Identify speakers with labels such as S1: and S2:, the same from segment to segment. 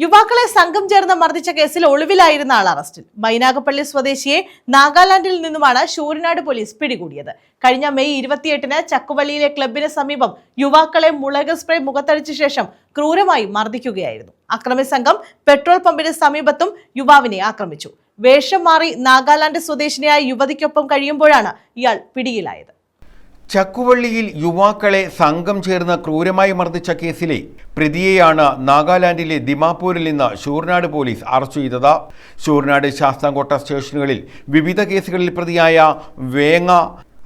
S1: യുവാക്കളെ സംഘം ചേർന്ന് മർദ്ദിച്ച കേസിൽ ഒളിവിലായിരുന്ന ആൾ അറസ്റ്റിൽ. മൈനാഗപ്പള്ളി സ്വദേശിയെ നാഗാലാൻഡിൽ നിന്നുമാണ് ഷൂരിനാട് പോലീസ് പിടികൂടിയത്. കഴിഞ്ഞ മെയ് ഇരുപത്തിയെട്ടിന് ചക്കുവള്ളിയിലെ ക്ലബിന് സമീപം യുവാക്കളെ മുളക് സ്പ്രേ മുഖത്തടിച്ച ശേഷം ക്രൂരമായി മർദ്ദിക്കുകയായിരുന്നു. അക്രമി സംഘം പെട്രോൾ പമ്പിന് സമീപത്തും യുവാവിനെ ആക്രമിച്ചു. വേഷം മാറി നാഗാലാൻഡ് സ്വദേശിനിയായ യുവതിക്കൊപ്പം കഴിയുമ്പോഴാണ് ഇയാൾ പിടിയിലായത്.
S2: ചക്കുവള്ളിയിൽ യുവാക്കളെ സംഘം ചേർന്ന് ക്രൂരമായി മർദ്ദിച്ച കേസിലെ പ്രതിയെയാണ് നാഗാലാൻഡിലെ ദിമാപൂരിൽ നിന്ന് ഷൂർനാട് പോലീസ് അറസ്റ്റ് ചെയ്തത്. ഷൂർനാട് ശാസ്താംകോട്ട സ്റ്റേഷനുകളിൽ വിവിധ കേസുകളിൽ പ്രതിയായ വേങ്ങ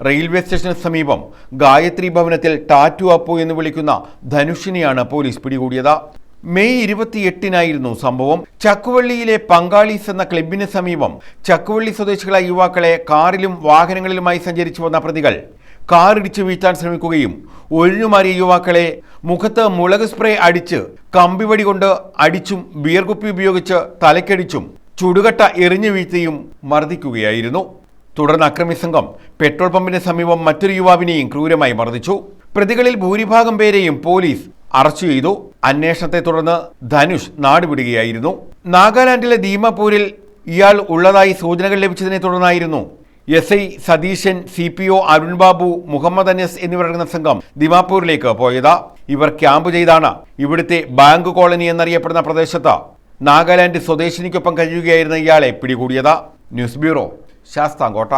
S2: റെയിൽവേ സ്റ്റേഷന് സമീപം ഗായത്രി ഭവനത്തിൽ ടാറ്റു അപ്പു എന്ന് വിളിക്കുന്ന ധനുഷിനെയാണ് പോലീസ് പിടികൂടിയത്. മെയ് ഇരുപത്തിയെട്ടിനായിരുന്നു സംഭവം. ചക്കുവള്ളിയിലെ പങ്കാളീസ് എന്ന ക്ലബിന് സമീപം ചക്കുവള്ളി സ്വദേശികളായ യുവാക്കളെ കാറിലും വാഹനങ്ങളിലുമായി സഞ്ചരിച്ചു വന്ന പ്രതികൾ കാറിടിച്ച് വീഴ്ത്താൻ ശ്രമിക്കുകയും ഒഴിഞ്ഞുമാറിയ യുവാക്കളെ മുഖത്ത് മുളക് സ്പ്രേ അടിച്ച് കമ്പിവടി കൊണ്ട് അടിച്ചും ബിയർ കുപ്പി ഉപയോഗിച്ച് തലക്കടിച്ചും ചുടുകട്ട എറിഞ്ഞു വീഴ്ത്തിയും മർദ്ദിക്കുകയായിരുന്നു. തുടർന്ന് അക്രമി സംഘം പെട്രോൾ പമ്പിന് സമീപം മറ്റൊരു യുവാവിനെയും ക്രൂരമായി മർദ്ദിച്ചു. പ്രതികളിൽ ഭൂരിഭാഗം പേരെയും പോലീസ് അറസ്റ്റ് ചെയ്തു. അന്വേഷണത്തെ തുടർന്ന് ധനുഷ് നാടുവിടുകയായിരുന്നു. നാഗാലാൻഡിലെ ദീമപൂരിൽ ഇയാൾ ഉള്ളതായി സൂചനകൾ ലഭിച്ചതിനെ തുടർന്നായിരുന്നു S I Satheesan C P O Arun Babu Muhammad Anas എന്നിവരടങ്ങുന്ന സംഘം ദിമാപൂരിലേക്ക് പോയത്. ഇവർ ക്യാമ്പ് ചെയ്താണ്. ഇവിടുത്തെ ബാങ്ക് കോളനി എന്നറിയപ്പെടുന്ന പ്രദേശത്ത് നാഗാലാൻഡ് സ്വദേശിനിക്കൊപ്പം കഴിയുകയായിരുന്ന ഇയാളെ പിടികൂടിയത്. News bureau Sasthamcotta.